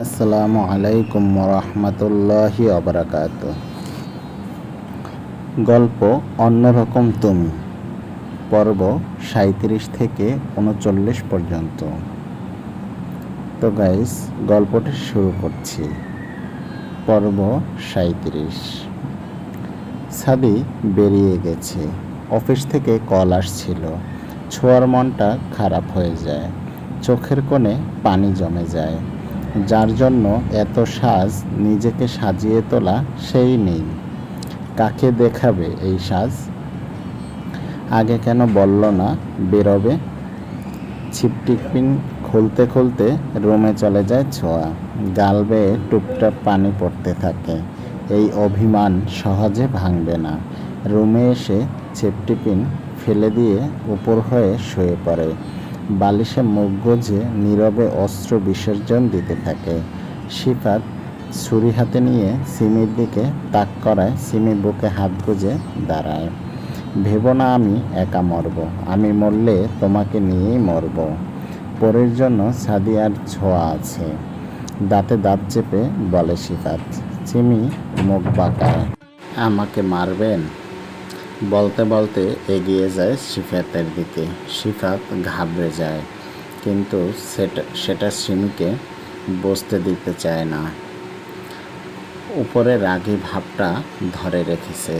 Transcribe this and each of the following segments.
আসসালামু আলাইকুম রহমতুল্লাহি অবরাকাত গল্প অন্যরকম তুমি। পর্ব সাঁত্রিশ থেকে উনচল্লিশ পর্যন্ত। তো গাইস গল্পটি শুরু করছি। পর্ব সাঁত্রিশ সাদি বেরিয়ে গেছে। অফিস থেকে কল আসছিল। ছোঁয়ার মনটা খারাপ হয়ে যায়। চোখের কোণে পানি জমে যায়। যার জন্য এত সাজ নিজেকে সাজিয়ে তোলা সেই নেই। কাকে দেখাবে এই সাজ? আগে কেন বলল না, বেরোবে? ছিপটিপিন খুলতে খুলতে রুমে চলে যায় ছোঁয়া। গাল বেয়ে টুপটাপ পানি পড়তে থাকে। এই অভিমান সহজে ভাঙবে না। রুমে এসে ছিপটিপিন ফেলে দিয়ে উপর হয়ে শুয়ে পড়ে। বালিশে মুখ গুজে নীরবে অস্ত্র বিসর্জন দিতে থাকে। শিফাত ছুরি হাতে নিয়ে সিমির দিকে তাক করায় সিমি বুকে হাত গুজে দাঁড়ায়। ভেবো না আমি একা মরব, আমি মরলে তোমাকে নিয়েই মরব। পরের জন্য সাদিয়ার ছোঁয়া আছে। দাঁতে দাঁত চেপে বলে শিফাত চিমি মুখ বাঁকায়। আমাকে মারবেন? বলতে বলতে এগিয়ে যায় সিফাতের দিকে। সিফাত ঘাবড়ে যায়, কিন্তু সেটা সেটা সিমিকে বসতে দিতে চায় না। উপরে রাগী ভাবটা ধরে রেখেছে।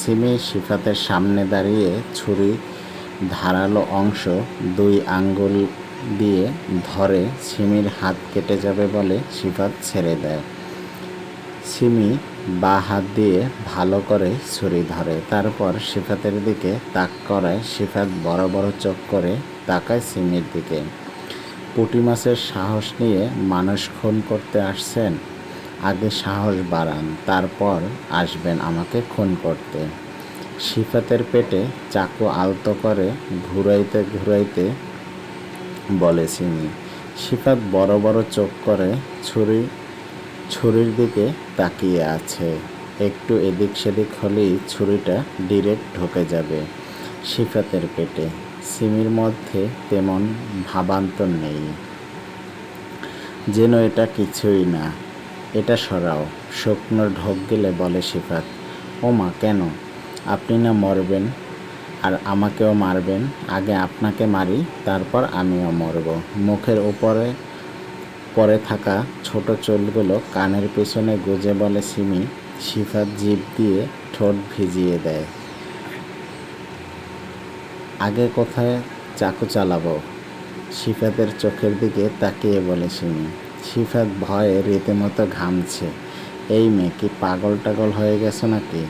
সিমি সিফাতের সামনে দাঁড়িয়ে ছুরি ধারালো অংশ দুই আঙ্গুল দিয়ে ধরে সিমির হাত কেটে যাবে বলে সিফাত ছেড়ে দেয়। সিমি বা হাত দিয়ে ভালো করে ছুরি ধরে। তারপর সিফাতের দিকে তাক করায় সিফাত বড় বড় চোখ করে তাকায় সিমির দিকে। পুঁটি মাছের সাহস নিয়ে মানুষ খুন করতে আসছেন। আগে সাহস বাড়ান, তারপর আসবেন আমাকে খুন করতে। সিফাতের পেটে চাকু আলতো করে ঘুরাইতে ঘুরাইতে বলে সিমি সিফাত বড় বড় চোখ করে ছুরি ছুরির দিকে তাকিয়ে আছে। একটু এদিক সেদিক হলেই ছুরিটা ডিরেক্ট ঢুকে যাবে সিফাতের পেটে। সিমির মধ্যে তেমন ভাবান্তর নেই। যেন এটা কিছুই না। এটা সরাও, শুকনো ঢোক গেলে বলে সিফাত ও মা কেন? আপনি না মরবেন। আর আমাকেও মারবেন। আগে আপনাকে মারি, তারপর আমিও মরব। মুখের উপরে পরে থাকা ছোট চুলগুলো কানের পেছনে গুজে বলে সিমি সিফাত জিভ দিয়ে ঠোঁট ভিজিয়ে দেয়। আগে কোথায় চাকু চালাবো? সিফাতের চোখের দিকে তাকিয়ে বলে সিমি। সিফাত ভয়ে রীতিমতো ঘামছে। এই মেয়ে কি পাগল টাগল হয়ে গেছে নাকি?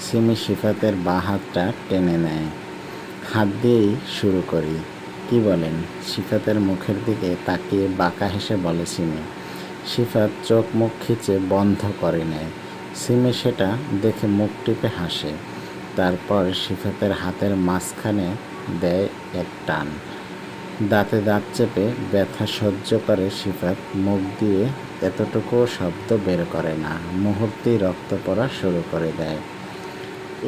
সিমি সিফাতের বা হাতটা টেনে নেয়। হাত দিয়েই শুরু করি। কি বলেন? সিফাতের মুখের দিকে তাকিয়ে বাঁকা হেসে বলে সিমি। সিফাত চোখ মুখ খিচে বন্ধ করে নেয়। সিমি সেটা দেখে মুখ টিপে হাসে। তারপর সিফাতের হাতের মাঝখানে দেয় এক টান। দাঁতে দাঁত চেপে ব্যথা সহ্য করে সিফাত মুখ দিয়ে এতটুকুও শব্দ বের করে না। মুহূর্তেই রক্ত পড়া শুরু করে দেয়।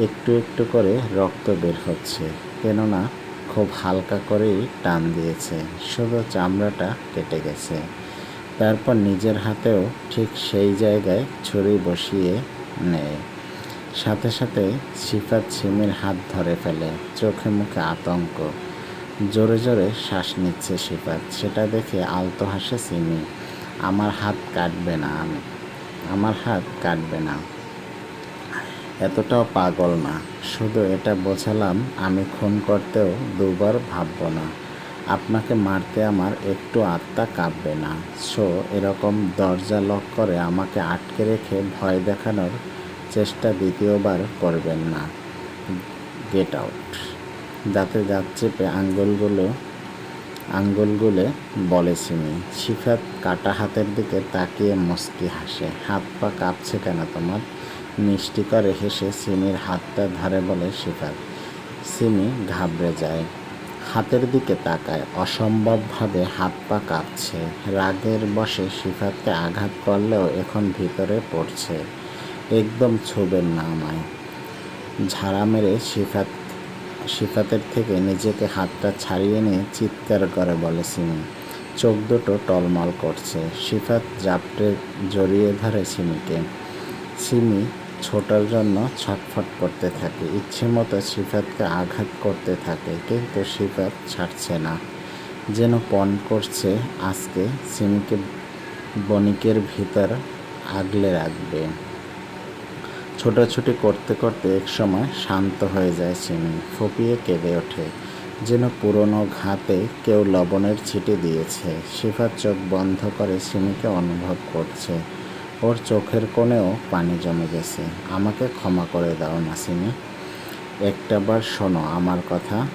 একটু একটু করে রক্ত বের হচ্ছে। কেননা খুব হালকা করেই টান দিয়েছে। শুধু চামড়াটা কেটে গেছে। তারপর নিজের হাতেও ঠিক সেই জায়গায় ছুরি বসিয়ে নেয়। সাথে সাথে সিফাত সিমির হাত ধরে ফেলে। চোখে মুখে আতঙ্ক। জোরে জোরে শ্বাস নিচ্ছে সিফাত সেটা দেখে আলতো হাসে সিমি। আমার হাত কাটবে না আমি। আমার হাত কাটবে না। এতটাও পাগল না। শুধু এটা বোঝালাম, আমি খুন করতেও দুবার ভাবব না। আপনাকে মারতে আমার একটু আত্মা কাঁপবে না। সো, এরকম দরজা লক করে আমাকে আটকে রেখে ভয় দেখানোর চেষ্টা দ্বিতীয়বার করবেন না। Get out. দাঁতে দাঁত চেপে আঙ্গুলগুলো আঙ্গুলগুলো বলে সিমি। শিফাত কাটা হাতের দিকে তাকিয়ে মুস্কি হাসে। হাত পা কাঁপছে কেন তোমার? মিষ্টি করে হেসে সিমির হাতটা ধরে বলে শিফাত সিমি ঘাবড়ে যায়। হাতের দিকে তাকায়। অসম্ভবভাবে হাত পা কাঁপছে। রাগের বসে শিফাতকে আঘাত করলেও এখন ভিতরে পড়ছে। একদম ছুবেন না আমায় ঝাড়া মেরে শিফাত শিফাতের থেকে নিজেকে হাতটা ছাড়িয়ে নিয়ে চিৎকার করে বলে সিমি। চোখ দুটো টলমল করছে। সিফাত জাপটে জড়িয়ে ধরে সিমিকে। সিমি ছোটার জন্য ছটফট করতে থাকে। ইচ্ছে মতো সিফাতকে আঘাত করতে থাকে, কিন্তু সিফাত ছাড়ছে না। যেন পণ করছে, আজকে সিমিকে বণিকের ভিতর আগলে রাখবে। ছোটাছুটি করতে করতে এক সময় শান্ত হয়ে যায় সিমি, ফুপিয়ে কেঁদে ওঠে। যেন পুরনো ঘাতে কেউ লবণের ছিটে দিয়েছে। সিফাত চোখ বন্ধ করে সিমিকে অনুভব করছে। ওর চোখের কোণেও পানি জমে গেছে। আমাকে ক্ষমা করে দাও না সিমি একটাবার শোনো আমার কথা।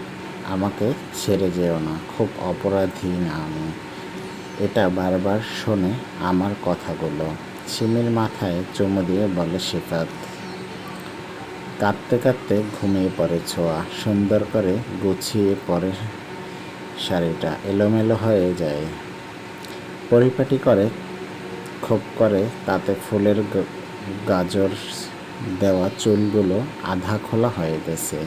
আমাকে ছেড়ে যেও না, খুব অপরাধী না আমি। এটা বারবার শোনে আমার কথাগুলো। সিমির মাথায় চুমু দিয়ে বলে সিফাত কাঁদতে কাঁদতে ঘুমিয়ে পড়ে ছোঁয়া। সুন্দর করে গুছিয়ে পরে শাড়িটা এলোমেলো হয়ে যায়। পরিপাটি করে খোপ করে, তাতে ফুলের গাজর দেওয়া চুলগুলো আধা খোলা হয়ে গেছে।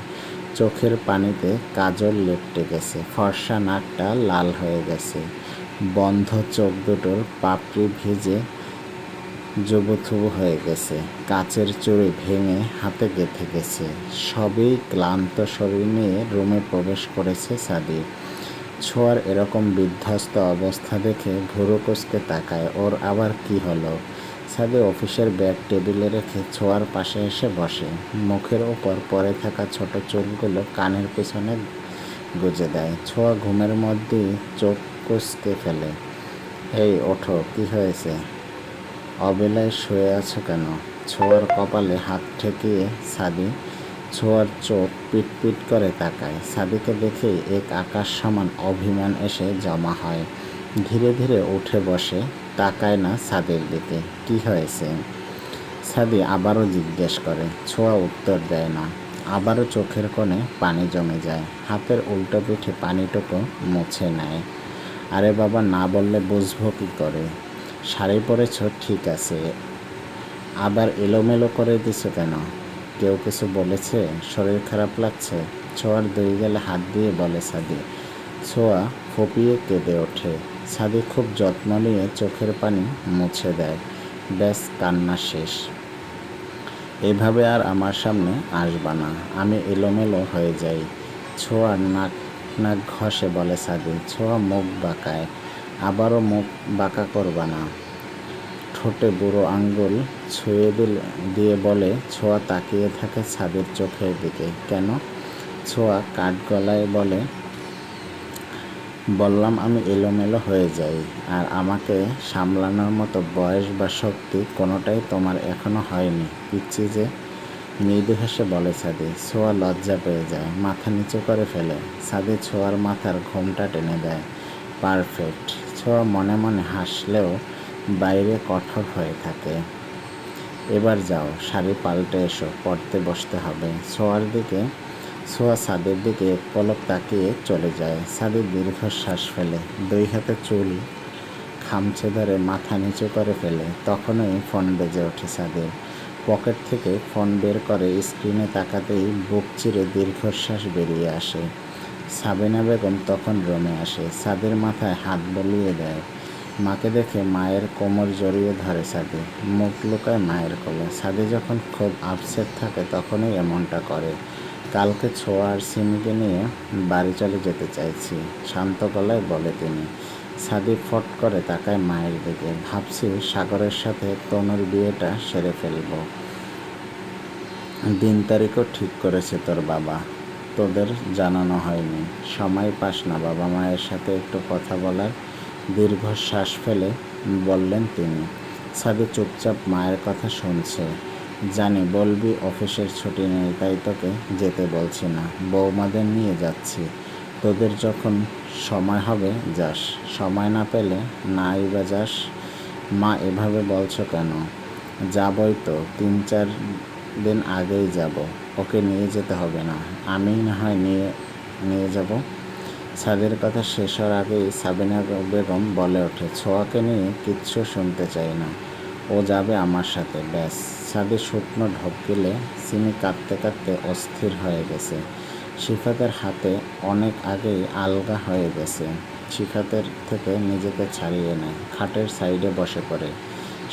চোখের পানিতে কাজল লেপটে গেছে, ফর্সা নাকটা লাল হয়ে গেছে। বন্ধ চোখ দুটোর পাপড়ি ভিজে জবুথুবু হয়ে গেছে। কাচের চুড়ি ভেঙে হাতে গেঁথে গেছে। সবই ক্লান্ত শরীর নিয়ে রুমে প্রবেশ করেছে সাদি ছোঁয়ার এরকম বিধ্বস্ত অবস্থা দেখে ভুরু কুচকে তাকায়। ওর আবার কি হলো? সাদি অফিসের ব্যাগ টেবিলে রেখে ছোঁয়ার পাশে এসে বসে। মুখের ওপর পরে থাকা ছোট চুলগুলো কানের পিছনে গুজে দেয়। ছোঁয়া ঘুমের মধ্যেই চোখ কুচকে ফেলে। এই, ওঠো, কি হয়েছে? অবেলায় শুয়ে আছো কেন? ছোঁয়ার কপালে হাত ঠেকিয়ে সাদি ছোঁয়ার চোখ পিট পিট করে তাকায়। সাদিকে দেখেই এক আকাশ সমান অভিমান এসে জমা হয়। ধীরে ধীরে উঠে বসে, তাকায় না সাদের দিকে। কি হয়েছে? সাদি আবারও জিজ্ঞেস করে। ছোঁয়া উত্তর দেয় না। আবারও চোখের কোণে পানি জমে যায়। হাতের উল্টো পিঠে পানিটুকু মুছে নেয়। আরে বাবা, না বললে বুঝব কী করে? শাড়ি পরেছ? ঠিক আছে। আবার এলোমেলো করে দিছো কেন? কেউ কিছু বলেছে? শরীর খারাপ লাগছে? ছোঁয়ার দুই গেলে হাত দিয়ে বলে সাদি ছোঁয়া ফুপিয়ে কেঁদে ওঠে। সাদি খুব যত্ন নিয়ে চোখের পানি মুছে দেয়। ব্যাস, কান্না শেষ। এভাবে আর আমার সামনে আসবা না। আমি এলোমেলো হয়ে যাই। ছোঁয়ার নাক নাক ঘষে বলে সাদি ছোঁয়া মুখ বাঁকায়। আবারও মুখ বাঁকা করবা না। ঠোঁটে বুড়ো আঙ্গুল ছুঁয়ে দিল দিয়ে বলে, ছোঁয়া তাকিয়ে থাকে ছাদের চোখের দিকে। কেন? ছোঁয়া কাঠ গলায় বলে, বললাম আমি এলোমেলো হয়ে যাই, আর আমাকে সামলানোর মতো বয়স বা শক্তি কোনোটাই তোমার এখনও হয়নি। পিচ্ছি যে মৃদু হেসে বলে সাদি ছোঁয়া লজ্জা পেয়ে যায়, মাথা নিচু করে ফেলে। সাদি ছোঁয়ার মাথার ঘোমটা টেনে দেয়। পারফেক্ট। ছোঁয়া মনে মনে হাসলেও বাইরে কঠোর হয়ে থাকে। এবার যাও, শাড়ি পাল্টে এসো, পড়তে বসতে হবে। ছোঁয়ার দিকে ছোঁয়া সাদের দিকে পলক তাকিয়ে চলে যায়। সাদি দীর্ঘশ্বাস ফেলে, দুই হাতে চুল খামচে ধরে মাথা নিচু করে ফেলে। তখনই ফোন বেজে ওঠে সাদের পকেট থেকে ফোন বের করে, স্ক্রিনে তাকাতেই বুক চিরে দীর্ঘশ্বাস বেরিয়ে আসে। সাবিনা বেগম তখন রুমে আসে। সাদের মাথায় হাত বলিয়ে দেয় মাকে দেখে মায়ের কোমর জড়িয়ে ধরে সাদে। মুখ লুকায় মায়ের কোলে। সাদি যখন খুব আপসেট থাকে, তখনই এমনটা করে। কালকে ছোঁয়া আর সিমিকে নিয়ে বাড়ি চলে যেতে চাইছি, শান্ত গলায় বলে তিনি। সাদি ফট করে তাকায় মায়ের দিকে। ভাবছি সাগরের সাথে তনুর বিয়েটা সেরে ফেলব। দিন তারিখও ঠিক করেছে তোর বাবা। তোদের জানানো হয়নি। সময় পাস না। বাবা মায়ের সাথে একটু কথা বলার দীর্ঘ শ্বাস ফেলে বললেন তিনি। সাদি চুপচাপ মায়ের কথা শুনছে। জানি বলবি অফিসের ছুটি নেই, তাই তোকে যেতে বলছি না। বৌমাদের নিয়ে যাচ্ছি। তোদের যখন সময় হবে, যাস। সময় না পেলে নাই বা যাস। মা, এভাবে বলছো কেন? যাবই তো, তিন চার দিন আগেই যাব। ওকে নিয়ে যেতে হবে না। আমিই না হয় নিয়ে নিয়ে যাব? সাদের কথা শেষ হওয়ার আগেই সাবিনা বেগম বলে ওঠে, ছোঁয়াকে নিয়ে কিচ্ছু শুনতে চাই না। ও যাবে আমার সাথে। ব্যাস সাদি শুকনো ঢোক গেলে সিমি কাঁদতে কাঁদতে অস্থির হয়ে গেছে। শিফাতের হাতে অনেক আগেই আলগা হয়ে গেছে। শিফাতের থেকে নিজেকে ছাড়িয়ে নেয়, খাটের সাইডে বসে পড়ে।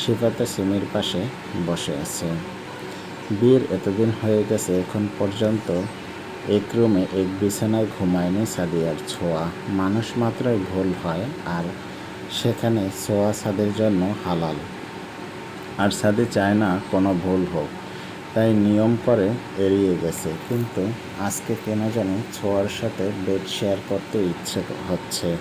শিফাতে সিমির পাশে বসে আছে। বিয়ের এতদিন হয়ে গেছে, এখন পর্যন্ত এক রুমে এক বিছানায় ঘুমায়নি সাদিয়ার ছোঁয়া। মানুষ মাত্রই ভুল হয় আর সেখানে ছোঁয়া সাদের জন্য হালাল। আর সাদে চায় না কোনো ভুল হোক। তাই নিয়ম করে এড়িয়ে গেছে। কিন্তু আজকে কেন জানি ছোঁয়ার সাথে বেড শেয়ার করতে ইচ্ছে হচ্ছে।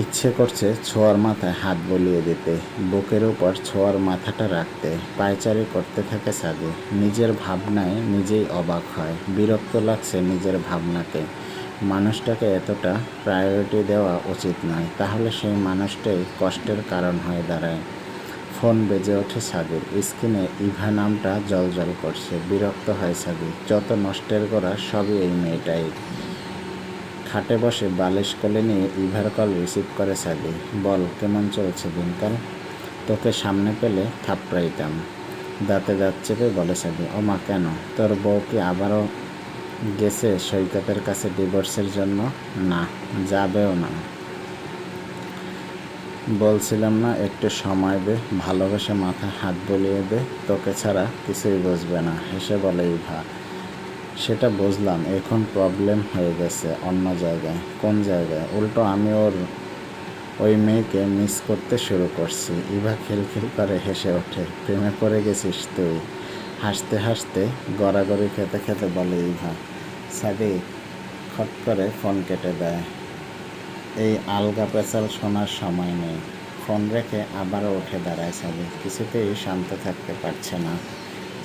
ইচ্ছে করছে ছোঁয়ার মাথায় হাত বলিয়ে দিতে, বুকের উপর ছোঁয়ার মাথাটা রাখতে, পায়চারি করতে থাকে সাদি নিজের ভাবনায় নিজেই অবাক হয়, বিরক্ত লাগছে নিজের ভাবনাকে। মানুষটাকে এতটা প্রায়োরিটি দেওয়া উচিত নয়, তাহলে সেই মানুষটাই কষ্টের কারণ হয়ে দাঁড়ায়। ফোন বেজে ওঠে সাদির স্ক্রিনে ইভা নামটা জল করছে, বিরক্ত হয় সাদি যত নষ্টের করা সবই এই মেয়েটাই। খাটে বসে বালিশ কোলে নিয়ে ইভার কল রিসিভ করে সাদি বল, কেমন চলছে দিনকাল? তোকে সামনে পেলে থাপড়াইতাম। দাঁতে দাঁত চেপে বলে সাদি ও মা, কেন? তোর বউ কি আবারও গেছে সৈকতের কাছে ডিভোর্সের জন্য? না, যাবেও না। বলছিলাম না, একটু সময় দে, ভালোবেসে মাথায় হাত বলিয়ে দে, তোকে ছাড়া কিছুই বুঝবে না। হেসে বলে ইভা। সেটা বুঝলাম। এখন প্রবলেম হয়ে গেছে অন্য জায়গায়। কোন জায়গায়? উল্টো আমি ওর, ওই মেয়েকে মিস করতে শুরু করছি। ইভা খিলখিল করে হেসে ওঠে। প্রেমে পড়ে গেছিস তুই? হাসতে হাসতে গড়াগড়ি খেতে খেতে বলে ইভা সাদি খট করে ফোন কেটে দেয়। এই আলগা পেঁচাল শোনার সময় নেই। ফোন রেখে আবারও উঠে দাঁড়ায় সাদি কিছুতেই শান্ত থাকতে পারছে না।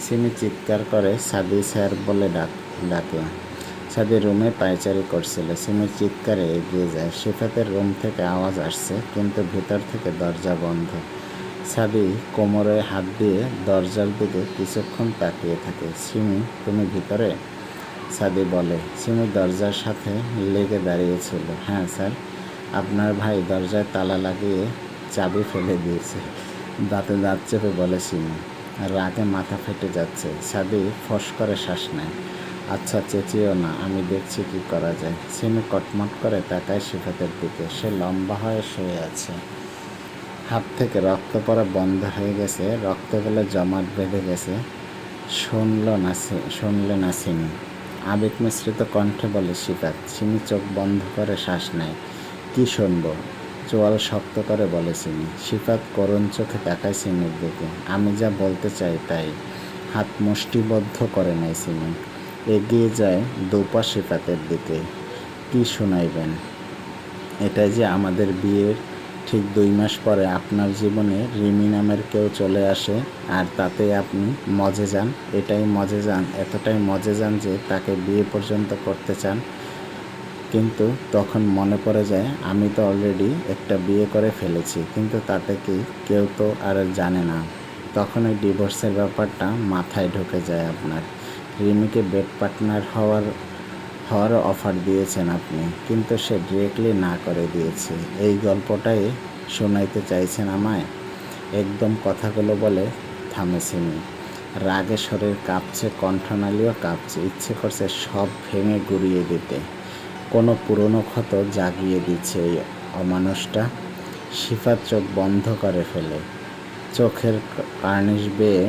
সিমি চিৎকার করে সাদি স্যার বলে ডাক ডাকে সাদি রুমে পায়চারি করছিল। সিমির চিৎকারে এগিয়ে যায়। সিফাতের রুম থেকে আওয়াজ আসছে, কিন্তু ভিতর থেকে দরজা বন্ধ। সাদি কোমরে হাত দিয়ে দরজার দিকে কিছুক্ষণ তাকিয়ে থাকে। সিমি, তুমি ভিতরে? সাদি বলে, সিমি দরজার সাথে লেগে দাঁড়িয়েছিল। হ্যাঁ স্যার। আপনার ভাই দরজায় তালা লাগিয়ে চাবি ফেলে দিয়েছে। দাঁতে দাঁত চেপে বলে, সিমি, রাগে মাথা ফেটে যাচ্ছে। সাদি ফস করে শ্বাস নেয়। আচ্ছা চেঁচিও না, আমি দেখছি কি করা যায়। সিমি কটমট করে তাকায় শিফাতের দিকে। সে লম্বা হয়ে শুয়ে আছে। হাত থেকে রক্ত পড়া বন্ধ হয়ে গেছে। রক্তগুলো জমাট বেঁধে গেছে। শুনল না শুনলে না সিমি। আবেগ মিশ্রিত কণ্ঠে বলে, শিফাত, সিমি চোখ বন্ধ করে শ্বাস নেয়। কি শুনব? চোয়াল শক্ত করে বলে সিমি। শিফাত করুণ চোখে তাকায় সিমির দিকে। আমি যা বলতে চাই তাই। হাত মুষ্টিবদ্ধ করে নেয় সিমি। এগিয়ে যায় দুপা শিফাতের দিকে। কি শোনাইবেন? এটাই যে আমাদের বিয়ের ঠিক দুই মাস পরে আপনার জীবনে রিমি নামের কেউ চলে আসে আর তাতে আপনি মজে যান, এটাই মজে যান, এতটাই মজে যান যে তাকে বিয়ে পর্যন্ত করতে চান। কিন্তু তখন মনে পড়ে যায়, আমি তো অলরেডি একটা বিয়ে করে ফেলেছি, কিন্তু তাতে কি কেউ তো আর জানে না। তখন ওই ডিভোর্সের ব্যাপারটা মাথায় ঢুকে যায় আপনার। রিমিকে বেড পার্টনার হওয়ার হওয়ার অফার দিয়েছেন আপনি, কিন্তু সে ডিরেক্টলি না করে দিয়েছে। এই গল্পটাই শোনাইতে চাইছেন আমায়? একদম কথাগুলো বলে থামেছিনি। রাগে শরীর কাঁপছে, কণ্ঠনালীও কাঁপছে, ইচ্ছে করছে সব ভেঙে গুড়িয়ে দিতে। কোনো পুরনো ক্ষত জাগিয়ে দিচ্ছে এই অমানুষটা। শিফার চোখ বন্ধ করে ফেলে। চোখের কার্নিশ বেয়ে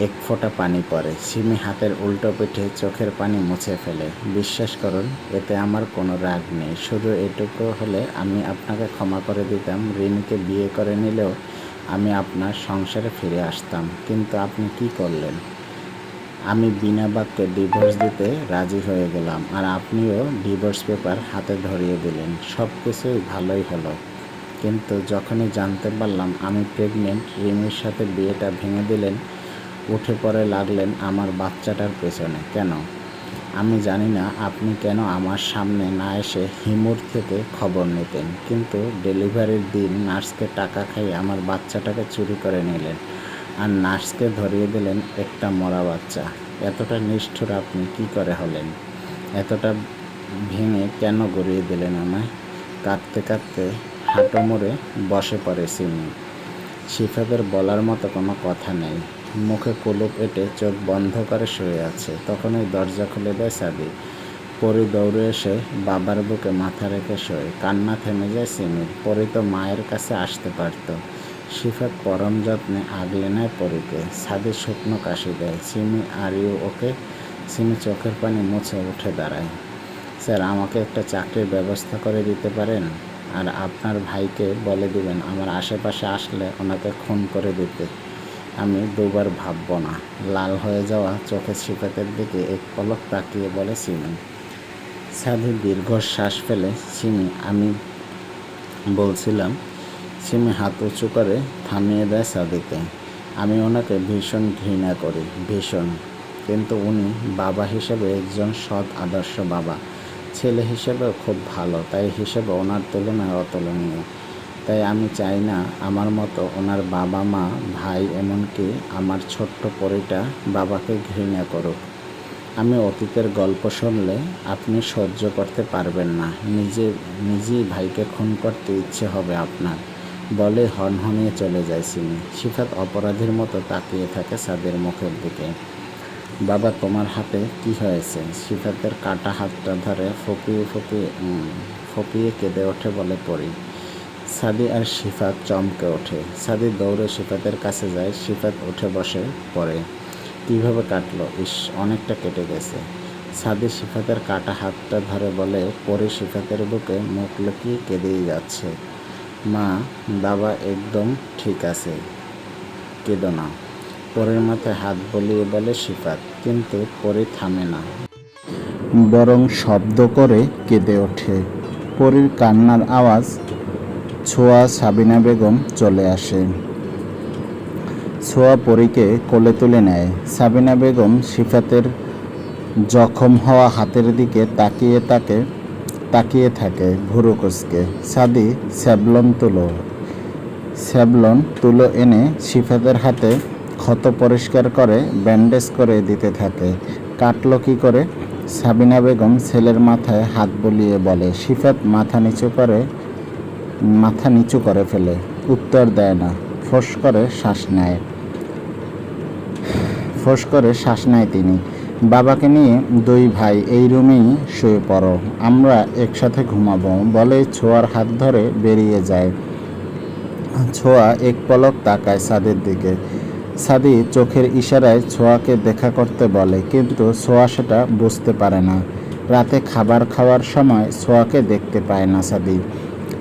এক ফোঁটা পানি পড়ে। সিমি হাতের উল্টো পিঠে চোখের পানি মুছে ফেলে। বিশ্বাস করুন, এতে আমার কোনো রাগ নেই। শুধু এটুকু হলে আমি আপনাকে ক্ষমা করে দিতাম। রিমিকে বিয়ে করে নিলেও আমি আপনার সংসারে ফিরে আসতাম। কিন্তু আপনি কি করলেন? আমি বিনা বাক্যে ডিভোর্স দিতে রাজি হয়ে গেলাম আর আপনিও ডিভোর্স পেপার হাতে ধরিয়ে দিলেন। সব কিছুই ভালোই হলো। কিন্তু যখনই জানতে পারলাম আমি প্রেগনেন্ট রিমির সাথে বিয়েটা ভেঙে দিলেন উঠে পড়ে লাগলেন আমার বাচ্চাটার পেছনে। কেন? আমি জানি না আপনি কেন আমার সামনে না এসে হিমুর থেকে খবর নিতেন। কিন্তু ডেলিভারির দিন নার্সকে টাকা খাইয়ে আমার বাচ্চাটাকে চুরি করে নিলেন। আর নার্সকে ধরিয়ে দিলেন একটা মরা বাচ্চা। এতটা নিষ্ঠুর আপনি কি করে হলেন? এতটা ভেঙে কেন গড়িয়ে দিলেন আমায়? কাঁদতে কাঁদতে হাঁটো মোড়ে বসে পড়ে সিমি। শিফাদের বলার মতো কোনো কথা নেই। মুখে কুলুপ এঁটে চোখ বন্ধ করে শুয়ে আছে। তখন ওই দরজা খুলে দেয় সাদি পরি দৌড়ে এসে বাবার বুকে মাথা রেখে শোয়। কান্না থেমে যায় সিমির। পরি তো মায়ের কাছে আসতে পারত। শিফাত পরম যত্নে আগলে নেয় পরীকে। সাদি শুকনো কাশি দেয়। Simi are you okay, Simi চোখের পানি মুছে উঠে দাঁড়ায়। স্যার, আমাকে একটা চাকরির ব্যবস্থা করে দিতে পারেন? আর আপনার ভাইকে বলে দিবেন। আমার আশেপাশে আসলে ওনাকে খুন করে দিতে। আমি দুবার ভাবব না। লাল হয়ে যাওয়া চোখের শিফাতের দিকে এক পলক তাকিয়ে বলে সিমি, সাধু দীর্ঘশ্বাস ফেলে, সিমি, আমি বলছিলাম, সিমি হাত উঁচু করে থামিয়ে দেয় সাদিকে। আমি ওনাকে ভীষণ ঘৃণা করি, ভীষণ। কিন্তু উনি বাবা হিসেবে একজন সৎ আদর্শ বাবা। ছেলে হিসেবেও খুব ভালো, তাই হিসেবে ওনার তুলনায় অতুলনীয়। তাই আমি চাই না আমার মতো ওনার বাবা মা, ভাই এমনকি আমার ছোট্ট পরিটা বাবাকে ঘৃণা করুক। আমি অতীতের গল্প শুনলে আপনি সহ্য করতে পারবেন না। নিজে, নিজেই ভাইকে খুন করতে ইচ্ছে হবে আপনার। বলে হনহনিয়ে চলে যায় সিমি। শিখাত অপরাধীর মতো তাকিয়ে থাকে সাদের মুখের দিকে। বাবা, তোমার হাতে কি হয়েছে? শিখাতের কাটা হাতটা ধরে ফপিয়ে ফপিয়ে ফপিয়ে কেঁদে ওঠে বলে পড়ি। সাদি আর শিফাত চমকে ওঠে। সাদি দৌড়ে শিফাতের কাছে যায়, শিফাত উঠে বসে পড়ে। কীভাবে কাটলো? ইস, অনেকটা কেটে গেছে। সাদি শিফাতের কাটা হাতটা ধরে বলে, পরে শিফাতের বুকে মুখ লুকিয়ে কেঁদেই যাচ্ছে। মা, বাবা একদম ঠিক আছে। কেঁদো না। পরের মাথায় হাত বলিয়ে বলে শিফাত, কিন্তু পরে থামে না। বরং শব্দ করে কেঁদে ওঠে। পরীর কান্নার আওয়াজ ছোঁয়া সাবিনা বেগম চলে আসে। ছোঁয়া পরীকে কোলে তুলে নেয়। সাবিনা বেগম সিফাতের জখম হওয়া হাতের দিকে তাকিয়ে তাকে, তাকিয়ে থাকে ভুরু কুচকে সাদি স্যাবলন তুলো। স্যাবলন তুলো এনে সিফাতের হাতে ক্ষত পরিষ্কার করে ব্যান্ডেজ করে দিতে থাকে। কাটলো কি করে? সাবিনা বেগম ছেলের মাথায় হাত বুলিয়ে বলে সিফাত মাথা নিচু করে মাথা নিচু করে ফেলে, উত্তর দেয় না। ফোঁস করে শ্বাস নেয়। ফোঁস করে শ্বাস নেয় তিনি। বাবাকে নিয়ে দুই ভাই এই রুমেই শুয়ে পড়ো। আমরা একসাথে ঘুমাবো। বলে ছোঁয়ার হাত ধরে বেরিয়ে যায়। ছোঁয়া এক পলক তাকায় সাদের দিকে। সাদি চোখের ইশারায় ছোঁয়াকে দেখা করতে বলে, কিন্তু ছোয়া সেটা বুঝতে পারে না। রাতে খাবার খাওয়ার সময় ছোয়াকে দেখতে পায় না সাদি।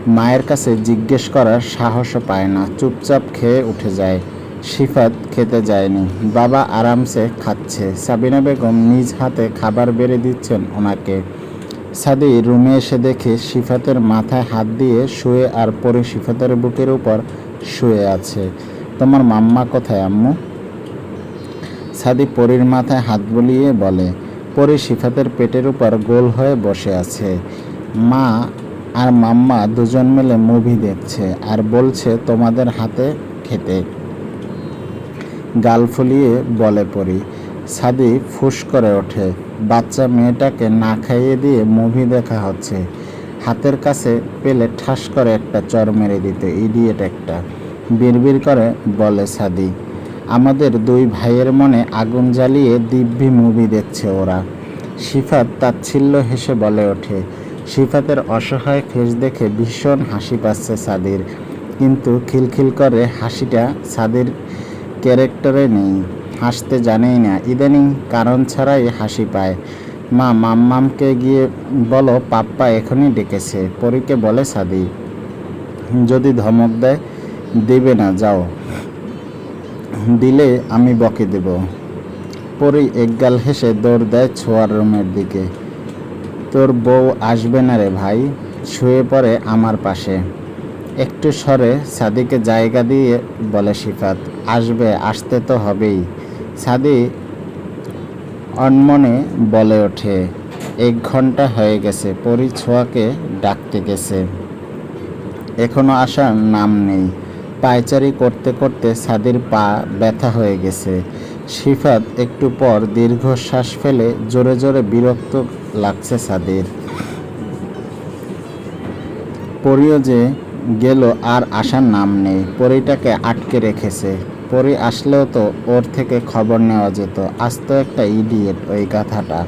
মায়ের কাছে জিজ্ঞেস করার সাহসও পায় না, চুপচাপ খেয়ে উঠে যায়। সিফাত খেতে যায়নি। বাবা আরামসে খাচ্ছে। সাবিনা বেগম নিজ হাতে খাবার বেড়ে দিচ্ছেন ওনাকে। সাদি রুমে এসে দেখে সিফাতের মাথায় হাত দিয়ে শুয়ে আর পরে সিফাতের বুকের উপর শুয়ে আছে। তোমার মাম্মা কোথায়, আম্মু? সাদি পরীর মাথায় হাত বুলিয়ে বলে, পরি সিফাতের পেটের উপর গোল হয়ে বসে আছে। মা আর মাম্মা দুজন মিলে মুভি দেখছে আর বলছে, তোমাদের হাতে খেতে। গাল ফুলিয়ে বলে পড়ি সাদি ফুস করে ওঠে। বাচ্চা মেয়েটাকে না খাইয়ে দিয়ে মুভি দেখা হচ্ছে। হাতের কাছে পেলে ঠাস করে একটা চর মেরে দিতে ইডিয়েট একটা। বিড়বিড় করে বলে সাদি, আমাদের দুই ভাইয়ের মনে আগুন জ্বালিয়ে দিব্যি মুভি দেখছে ওরা। সিফাত তাচ্ছিল্য হেসে বলে ওঠে সিফাতের অসহায় ফেস দেখে ভীষণ হাসি পাচ্ছে সাদির। কিন্তু খিলখিল করে হাসিটা সাদির ক্যারেক্টারে নেই, হাসতে জানেই না। ইদানিং কারণ ছাড়াই হাসি পায়। মা মাম্মামকে গিয়ে বলো, পাপ্পা এখনই ডেকেছে, পরীকে বলে সাদি। যদি ধমক দেয়, দেবে না, যাও। দিলে আমি বকে দেব। পরি একগাল হেসে দৌড় দেয় ছোয়ার রুমের দিকে। তোর বউ আসবে না রে ভাই, শুয়ে পড়ে আমার পাশে। একটু সরে সাদিকে জায়গা দিয়ে বলে সিফাত আসবে, আসতে তো হবেই। সাদি অনমনে বলে ওঠে, এক ঘণ্টা হয়ে গেছে, পরি ছোঁয়াকে ডাকতে গেছে। এখনও আসার নাম নেই। পায়চারি করতে করতে সাদির পা ব্যথা হয়ে গেছে। সিফাত একটু পর দীর্ঘশ্বাস ফেলে জোরে জোরে বিরক্ত লাগছে সাদির। পরিও যে গেল আর আসার নাম নেই, পরিটাকে আটকে রেখেছে। পরি আসলেও তো ওর থেকে খবর নেওয়া যেত, আজ তো একটা ইডিয়েট ওই গাথাটা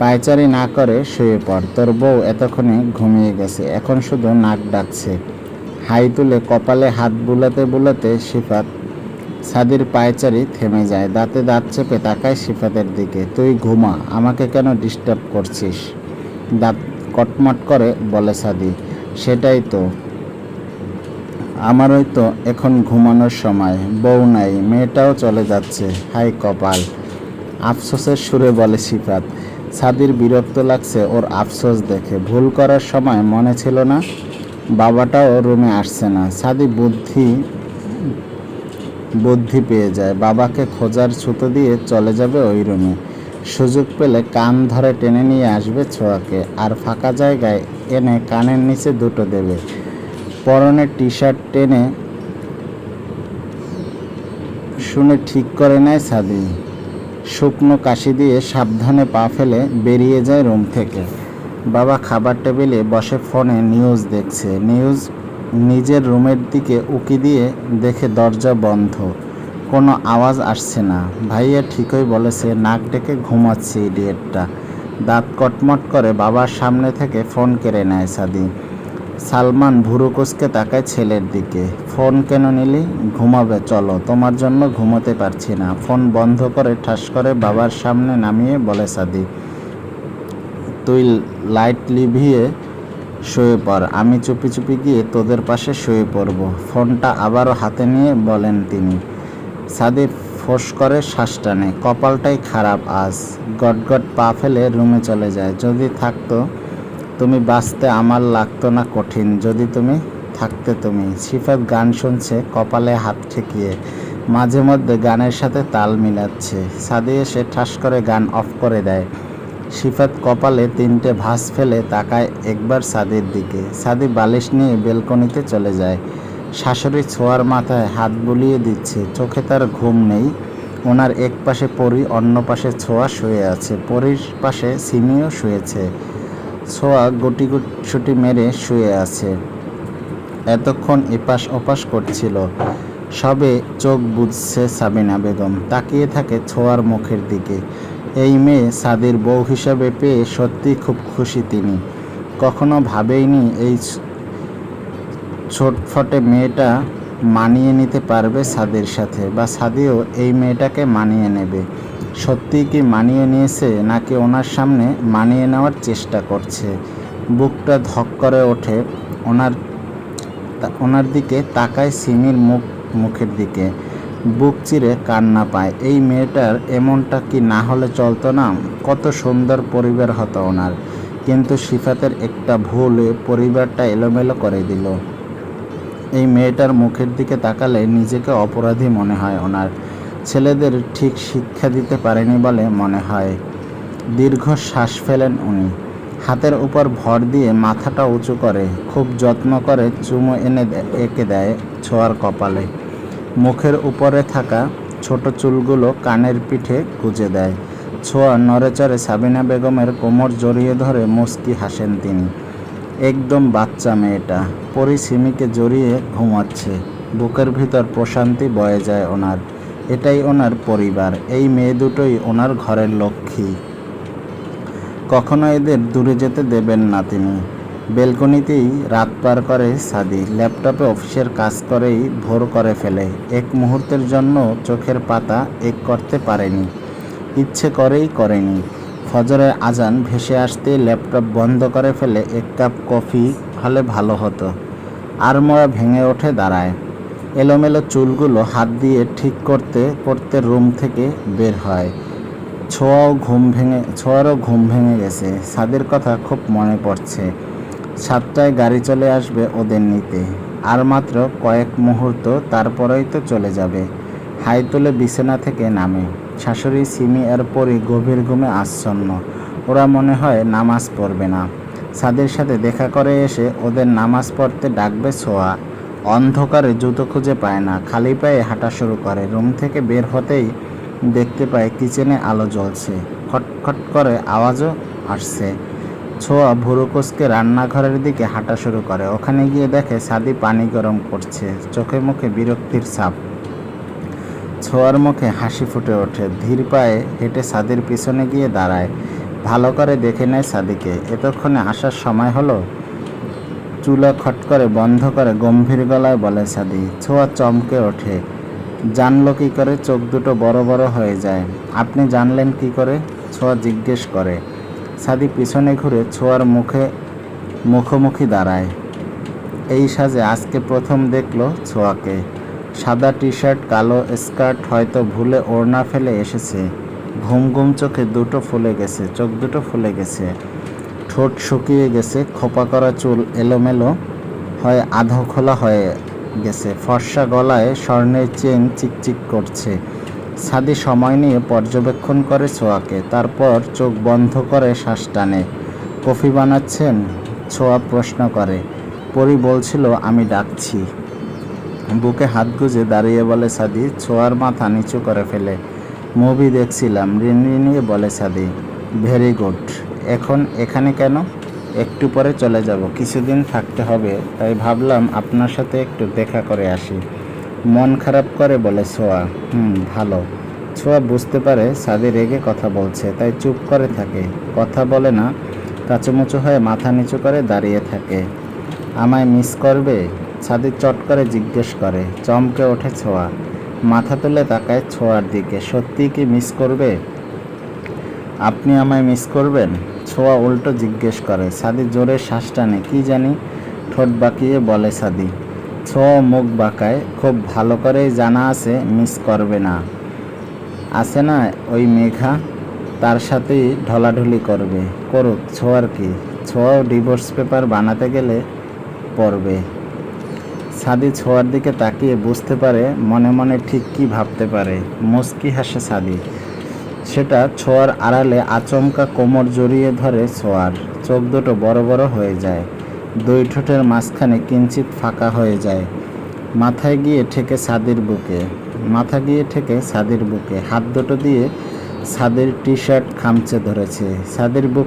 পায়চারি না করে শুয়ে পড়, তোর বউ এতক্ষণে ঘুমিয়ে গেছে, এখন শুধু নাক ডাকছে। হাই তুলে কপালে হাত বুলাতে বুলাতে সিফাত সাদির পায়চারি থেমে যায়, দাঁতে দাঁত চেপে তাকায় সিফাতের দিকে। তুই ঘুমা, আমাকে কেন ডিস্টার্ব করছিস? দাঁত কটমট করে বলে সাদি। সেটাই তো, আমারই তো এখন ঘুমানোর সময়, বউ নাই, মেয়েটাও চলে যাচ্ছে, হাই কপাল। আফসোসের সুরে বলে সিফাত সাদির বিরক্ত লাগছে ওর আফসোস দেখে। ভুল করার সময় মনে ছিল না? বাবাটাও রুমে আসছে না। সাদি বুদ্ধি বুদ্ধি পেয়ে যায়। বাবাকে খোঁজার ছুতো দিয়ে চলে যাবে ওই রুমে সুযোগ পেলে কান ধরে টেনে নিয়ে আসবে ছোঁয়াকে আর ফাঁকা জায়গায় এনে কানের নিচে দুটো দেবে। পরনের টি শার্ট টেনে শুনে ঠিক করে নেয় সাদি শুকনো কাশি দিয়ে সাবধানে পা ফেলে বেরিয়ে যায় রুম থেকে। বাবা খাবার টেবিলে বসে ফোনে নিউজ দেখছে। নিউজ নিজের রুমের দিকে উকি দিয়ে দেখে দরজা বন্ধ। কোনো আওয়াজ আসছে না। ভাইয়া ঠিকই বলেছে, নাক ডেকে ঘুমাচ্ছে ইডিয়েটটা। দাঁত কটমট করে বাবার সামনে থেকে ফোন কেড়ে নেয় সাদি। সালমান ভুরু কুচকে তাকায় ছেলের দিকে। ফোন কেন নিলি? ঘুমাবে, চলো। তোমার জন্য ঘুমোতে পারছি না। ফোন বন্ধ করে ঠাস করে বাবার সামনে নামিয়ে বলে সাদি, তুই লাইট লিভিয়ে শুয়ে পড়। আমি চুপি চুপি গিয়ে তোদের পাশে শুয়ে পড়ব। ফোনটা আবারও হাতে নিয়ে বলেন তিনি। সাদি ফোঁস করে শ্বাস টানে। কপালটাই খারাপ আজ। গটগট পা ফেলে রুমে চলে যায়। যদি থাকতো, তুমি বাঁচতে আমার লাগতো না কঠিন। যদি তুমি থাকতে তুমি। সিফাত গান শুনছে, কপালে হাত ঠেকিয়ে। মাঝে মধ্যে গানের সাথে তাল মিলাচ্ছে। সাদি এসে ঠাস করে গান অফ করে দেয়। সিফাত কপালে তিনটে ভাঁজ ফেলে তাকায় একবার সাদির দিকে। সাদি বালিশ নিয়ে বেলকনিতে চলে যায়। শাশুড়ি ছোঁয়ার মাথায় হাত বুলিয়ে দিচ্ছে। চোখে তার ঘুম নেই। ওনার এক পাশে পরি, অন্য পাশে ছোঁয়া শুয়ে আছে। পরির পাশে সিমিও শুয়েছে। ছোঁয়া গুটি গুটি মেরে শুয়ে আছে। এতক্ষণ এপাশ ওপাশ করছিল। সবে চোখ বুঝছে সাবিনা বেগম। তাকিয়ে থাকে ছোঁয়ার মুখের দিকে। এই মেয়ে সাদির বউ হিসাবে পেয়ে সত্যি খুব খুশি তিনি। কখনো ভাবেইনি এই ছোটফটে মেয়েটা মানিয়ে নিতে পারবে সাদির সাথে বা সাদিও এই মেয়েটাকে মানিয়ে নেবে। সত্যি কি মানিয়ে নিয়েছে নাকি ওনার সামনে মানিয়ে নেওয়ার চেষ্টা করছে? বুকটা ধক করে ওঠে ওনার ওনার দিকে তাকায় সিমির মুখ, মুখের দিকে। বুক চিরে কান্না পায়। এই মেয়েটার এমনটা কি না হলে চলতো না? কত সুন্দর পরিবার হতো ওনার। কিন্তু সিফাতের একটা ভুল পরিবারটা এলোমেলো করে দিল। এই মেয়েটার মুখের দিকে তাকালে নিজেকে অপরাধী মনে হয় ওনার। ছেলেদের ঠিক শিক্ষা দিতে পারেনি বলে মনে হয়। দীর্ঘ শ্বাস ফেলেন উনি। হাতের উপর ভর দিয়ে মাথাটা উঁচু করে, খুব যত্ন করে চুমো এনে এঁকে দেয় ছোঁয়ার কপালে। মুখের উপরে থাকা ছোট চুলগুলো কানের পিঠে গুজে দেয়। ছোঁয়া নড়েচড়ে সাবিনা বেগমের কোমর জড়িয়ে ধরে মুস্কি হাসেন তিনি। একদম বাচ্চা মেয়েটা পরি সিমিকে জড়িয়ে ঘুমাচ্ছে, বুকের ভিতর প্রশান্তি বয়ে যায় ওনার। এটাই ওনার পরিবার, এই মেয়ে দুটোই ওনার ঘরের লক্ষ্মী। কখনো এদের দূরে যেতে দেবেন না তিনি। বেলকনিতেই রাত পার করে সাদি। ল্যাপটপে অফিসের কাজ করেই ভোর করে ফেলে। এক মুহূর্তের জন্য চোখের পাতা এক করতে পারেনি। ইচ্ছে করেই করেনি। ফজরের আজান ভেসে আসতে ল্যাপটপ বন্ধ করে ফেলে এক কাপ কফি হলে ভালো হতো। আর মোড়া ভেঙে ওঠে দাঁড়ায়। এলোমেলো চুলগুলো হাত দিয়ে ঠিক করতে করতে রুম থেকে বের হয়। ছোঁয়াও ঘুম ভেঙে ছোঁয়ারও ঘুম ভেঙে গেছে। সাদের কথা খুব মনে পড়ছে। সাতটায় গাড়ি চলে আসবে ওদের নিতে। আর মাত্র কয়েক মুহূর্ত তারপরেই তো চলে যাবে। হাই তুলে বিছানা থেকে নামে। শাশুড়ি সিমি আর পরি গভীর ঘুমে আচ্ছন্ন। ওরা মনে হয় নামাজ পড়বে না। সাদের সাথে দেখা করে এসে ওদের নামাজ পড়তে ডাকবে ছোঁয়া অন্ধকারে জুতো খুঁজে পায় না। খালি পায়ে হাঁটা শুরু করে। রুম থেকে বের হতেই দেখতে পায় কিচেনে আলো জ্বলছে। খটখট করে আওয়াজও আসছে। ছোঁয়া ভুরু কুচকে রান্নাঘরের দিকে হাঁটা শুরু করে। ওখানে গিয়ে দেখে সাদি পানি গরম করছে। চোখে মুখে বিরক্তির ছাপ। ছোঁয়ার মুখে হাসি ফুটে ওঠে। ধীর পায়ে হেঁটে সাদির পিছনে গিয়ে দাঁড়ায়। ভালো করে দেখে নেয় সাদিকে। এতক্ষণে আসার সময় হলো? চুলা খট করে বন্ধ করে গম্ভীর গলায় বলে সাদি, ছোঁয়া চমকে ওঠে। জানলো কী করে? চোখ দুটো বড় বড় হয়ে যায়। আপনি জানলেন কি করে? ছোঁয়া জিজ্ঞেস করে। সাদি পিছনে ঘুরে ছোঁয়ার মুখে মুখোমুখি দাঁড়ায়। এই সাজে আজকে প্রথম দেখল ছোঁয়াকে। সাদা টি শার্ট কালো স্কার্ট হয়তো ভুলে ওড়না ফেলে এসেছে। ঘুম ঘুম চোখে দুটো ফুলে গেছে, চোখ দুটো ফুলে গেছে। ঠোঁট শুকিয়ে গেছে, খোপা করা চুল এলোমেলো হয় আধো খোলা হয়ে গেছে। ফর্সা গলায় স্বর্ণের চেন চিকচিক করছে। সাদি সময় নিয়ে পর্যবেক্ষণ করে ছোঁয়াকে, তারপর চোখ বন্ধ করে শ্বাস টানে। কফি বানাচ্ছেন? ছোঁয়া প্রশ্ন করে। পরি বলছিল, আমি ডাকছি। বুকে হাত গুজে দাঁড়িয়ে বলে, সাদি, ছোঁয়ার মাথা নিচু করে ফেলে। মুভি দেখছিলাম রিনি নিয়ে বলে, সাদি, ভেরি গুড। এখন এখানে কেন? একটু পরে চলে যাব, কিছুদিন থাকতে হবে। তাই ভাবলাম, আপনার সাথে একটু দেখা করে আসি। মন খারাপ করে বলে, ছোঁয়া। হুম, ভালো। ছোঁয়া বুঝতে পারে সাদি রেগে কথা বলছে, তাই চুপ করে থাকে। কথা বলে না, কাচুমুচু হয়ে মাথা নিচু করে দাঁড়িয়ে থাকে। আমায় মিস করবে? সাদি চট করে জিজ্ঞেস করে, চমকে ওঠে ছোঁয়া। মাথা তুলে তাকায় ছোঁয়ার দিকে সত্যি কি মিস করবে? আপনি আমায় মিস করবেন? ছোঁয়া উল্টো জিজ্ঞেস করে, সাদি জোরে শ্বাস টানে কি জানি ঠোঁট বাঁকিয়ে বলে সাদি। ছোঁয়া মুখ বাঁকায়, খুব ভালো করেই জানা আছে, মিস করবে না। আছে না ওই মেঘা? তার সাথেই ঢলাঢলি করবে। করুক ছোঁয়ার কি। ছোঁয়াও ডিভোর্স পেপার বানাতে গেলে পড়বে। সাদি ছোঁয়ার দিকে তাকিয়ে বুঝতে পারে, মনে মনে ঠিক কি ভাবতে পারে। মুস্কি হাসে সাদি। সেটা ছোঁয়ার আড়ালে আচমকা কোমর জড়িয়ে ধরে ছোঁয়ার। চোখ দুটো বড় বড় হয়ে যায়। দুই ঠোঁটের মাঝখানে কিঞ্চিত ফাঁকা হয়ে যায়। মাথায় গিয়ে ঠেকে সাদির বুকে, মাথা গিয়ে ঠেকে সাদির বুকে, হাত দুটো দিয়ে সাদির টি শার্ট খামচে ধরেছে। সাদির বুক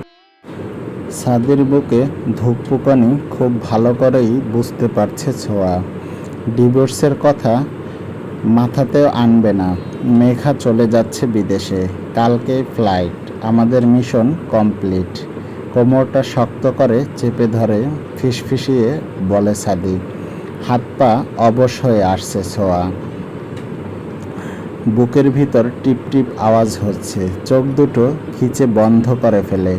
সাদির বুকে ধূপপুকানি খুব ভালো করেই বুঝতে পারছে ছোঁয়া। ডিভোর্সের কথা মাথাতেও আনবে না। মেঘা চলে যাচ্ছে বিদেশে। কালকে ফ্লাইট। আমাদের মিশন কমপ্লিট। কোমরটা শক্ত করে চেপে ধরে ফিসফিসিয়ে বলে সাদি হাত পা অবশ হয়ে আসছে ছোঁয়া। বুকের ভিতর টিপ টিপ আওয়াজ হচ্ছে, চোখ দুটো খিচে বন্ধ করে ফেলে,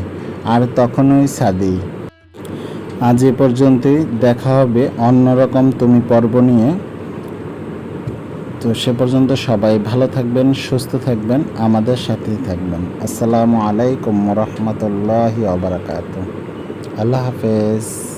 আর তখনই সাদি আজ এ পর্যন্তই দেখা হবে অন্যরকম তুমি পর্ব নিয়ে। তো সে পর্যন্ত সবাই ভালো থাকবেন, সুস্থ থাকবেন, আমাদের সাথেই থাকবেন। আসসালামু আলাইকুম রহমতুল্লাহি আবরাকাত আল্লাহ হাফেজ।